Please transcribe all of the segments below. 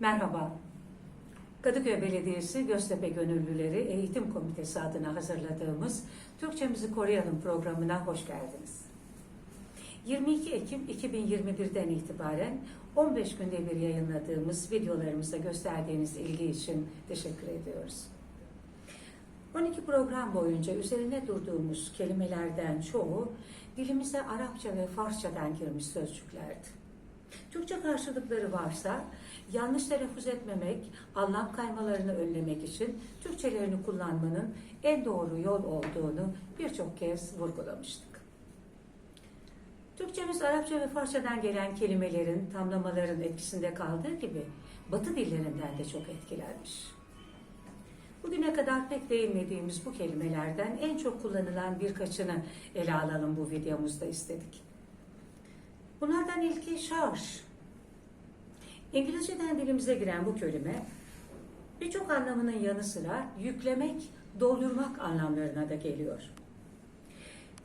Merhaba. Kadıköy Belediyesi Göztepe Gönüllüleri Eğitim Komitesi adına hazırladığımız Türkçemizi Koruyalım programına hoş geldiniz. 22 Ekim 2021'den itibaren 15 günde bir yayınladığımız videolarımıza gösterdiğiniz ilgi için teşekkür ediyoruz. 12 program boyunca üzerine durduğumuz kelimelerden çoğu dilimize Arapça ve Farsçadan girmiş sözcüklerdi. Türkçe karşılıkları varsa yanlış telaffuz etmemek, anlam kaymalarını önlemek için Türkçelerini kullanmanın en doğru yol olduğunu birçok kez vurgulamıştık. Türkçemiz Arapça ve Farsçadan gelen kelimelerin, tamlamaların etkisinde kaldığı gibi Batı dillerinden de çok etkilenmiş. Bugüne kadar pek değinmediğimiz bu kelimelerden en çok kullanılan birkaçını ele alalım bu videomuzda istedik. Bunlardan ilki şarj. İngilizceden dilimize giren bu kelime birçok anlamının yanı sıra yüklemek, doldurmak anlamlarına da geliyor.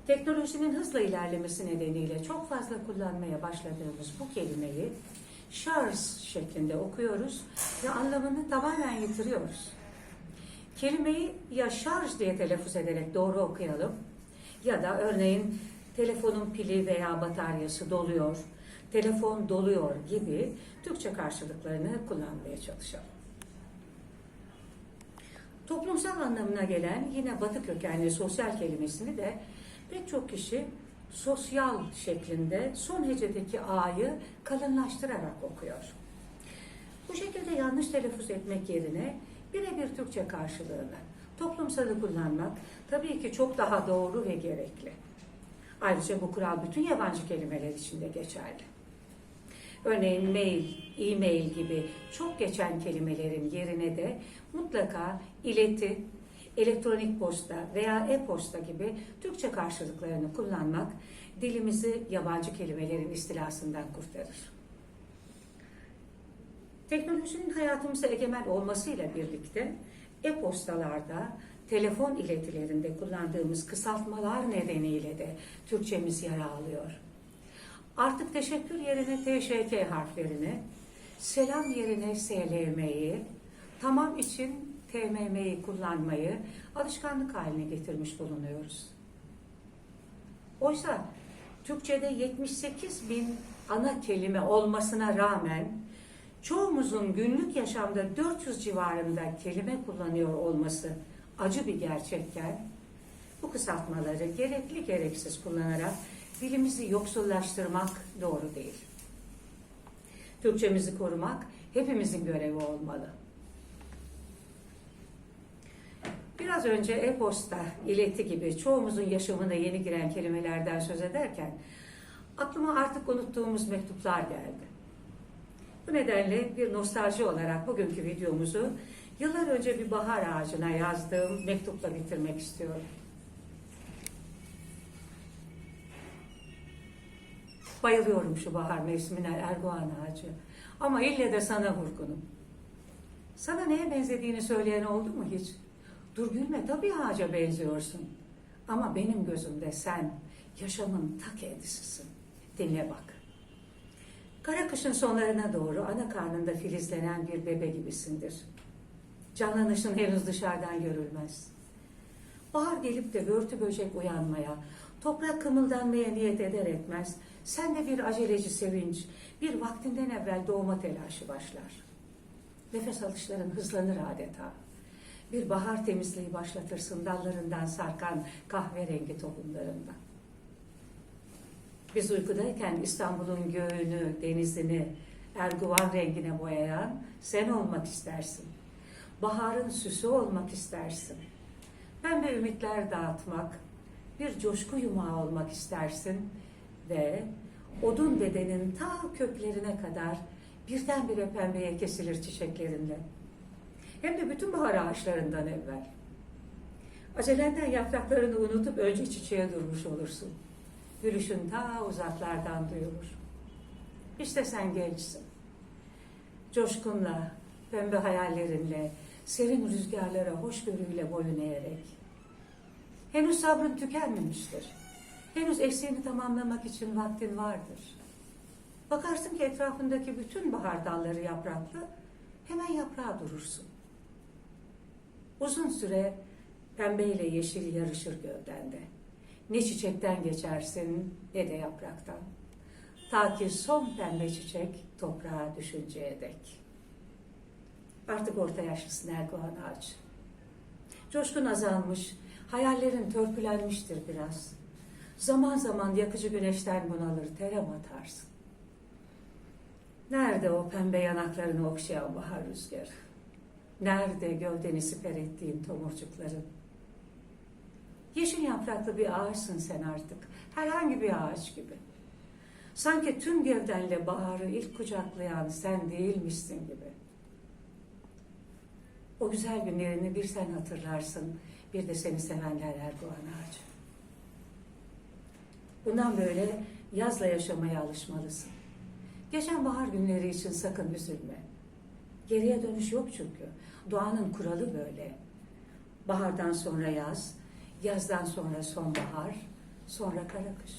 Teknolojinin hızla ilerlemesi nedeniyle çok fazla kullanmaya başladığımız bu kelimeyi şarj şeklinde okuyoruz ve anlamını tamamen yitiriyoruz. Kelimeyi ya şarj diye telaffuz ederek doğru okuyalım ya da örneğin telefonun pili veya bataryası doluyor, telefon doluyor gibi Türkçe karşılıklarını kullanmaya çalışalım. Toplumsal anlamına gelen yine batı kökenli sosyal kelimesini de pek çok kişi sosyal şeklinde son hecedeki a'yı kalınlaştırarak okuyor. Bu şekilde yanlış telaffuz etmek yerine birebir Türkçe karşılığını, toplumsalı kullanmak tabii ki çok daha doğru ve gerekli. Ayrıca bu kural bütün yabancı kelimeler için de geçerli. Örneğin mail, e-mail gibi çok geçen kelimelerin yerine de mutlaka ileti, elektronik posta veya e-posta gibi Türkçe karşılıklarını kullanmak dilimizi yabancı kelimelerin istilasından kurtarır. Teknolojinin hayatımıza egemen olmasıyla birlikte e-postalarda, telefon iletilerinde kullandığımız kısaltmalar nedeniyle de Türkçemiz yara alıyor. Artık teşekkür yerine TŞK harflerini, selam yerine SLM'yi, tamam için TMM'yi kullanmayı alışkanlık haline getirmiş bulunuyoruz. Oysa Türkçe'de 78 bin ana kelime olmasına rağmen çoğumuzun günlük yaşamda 400 civarında kelime kullanıyor olması acı bir gerçekken bu kısaltmaları gerekli gereksiz kullanarak dilimizi yoksullaştırmak doğru değil. Türkçemizi korumak hepimizin görevi olmalı. Biraz önce e-posta, ileti gibi çoğumuzun yaşamına yeni giren kelimelerden söz ederken aklıma artık unuttuğumuz mektuplar geldi. Bu nedenle bir nostalji olarak bugünkü videomuzu yıllar önce bir bahar ağacına yazdığım mektupla bitirmek istiyorum. Bayılıyorum şu bahar mevsimine Erdoğan ağacı. Ama ille de sana vurgunum. Sana neye benzediğini söyleyen oldu mu hiç? Dur gülme tabii ağaca benziyorsun. Ama benim gözümde sen yaşamın ta kendisisin. Dinle bak. Kara kışın sonlarına doğru ana karnında filizlenen bir bebe gibisindir. Canlanışın henüz dışarıdan görülmez. Bahar gelip de börtü böcek uyanmaya, toprak kımıldanmaya niyet eder etmez, sende bir aceleci sevinç, bir vaktinden evvel doğma telaşı başlar. Nefes alışların hızlanır adeta. Bir bahar temizliği başlatırsın dallarından sarkan kahverengi tohumlarından. Biz uykudayken İstanbul'un göğünü, denizini erguvan rengine boyayan sen olmak istersin. Baharın süsü olmak istersin. Pembe ümitler dağıtmak, bir coşku yumağı olmak istersin ve odun bedenin ta köklerine kadar birdenbire pembeye kesilir çiçeklerinle. Hem de bütün bahar ağaçlarından evvel. Acelenden yapraklarını unutup önce çiçeğe durmuş olursun. Gülüşün ta uzaklardan duyulur. İşte sen gençsin. Coşkunla, pembe hayallerinle, serin rüzgarlara hoşgörüyle boyun eğerek. Henüz sabrın tükenmemiştir. Henüz eksiğini tamamlamak için vaktin vardır. Bakarsın ki etrafındaki bütün bahar dalları yapraklı, hemen yaprağa durursun. Uzun süre pembeyle yeşil yarışır gövdende. Ne çiçekten geçersin ne de yapraktan. Ta ki son pembe çiçek toprağa düşünceye dek. Artık orta yaşlısın Erguvan Ağacı. Coşkun azalmış, hayallerin törpülenmiştir biraz. Zaman zaman yakıcı güneşten bunalır, terem atarsın. Nerede o pembe yanaklarını okşayan bahar rüzgarı? Nerede gövdeni siper ettiğin tomurcukların? Yeşil yapraklı bir ağaçsın sen artık. Herhangi bir ağaç gibi. Sanki tüm gövdenle baharı ilk kucaklayan sen değilmişsin gibi. O güzel günlerini bir sen hatırlarsın, bir de seni sevenler Erdoğan Ağacı. Bundan böyle yazla yaşamaya alışmalısın. Geçen bahar günleri için sakın üzülme. Geriye dönüş yok çünkü. Doğanın kuralı böyle. Bahardan sonra yaz, yazdan sonra sonbahar, sonra kara kış.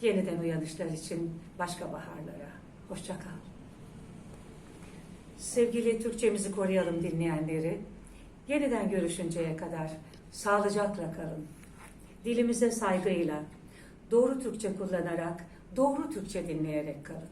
Yeniden uyanışlar için başka baharlara. Hoşça kal. Sevgili Türkçemizi koruyalım dinleyenleri. Yeniden görüşünceye kadar sağlıcakla kalın. Dilimize saygıyla, doğru Türkçe kullanarak, doğru Türkçe dinleyerek kalın.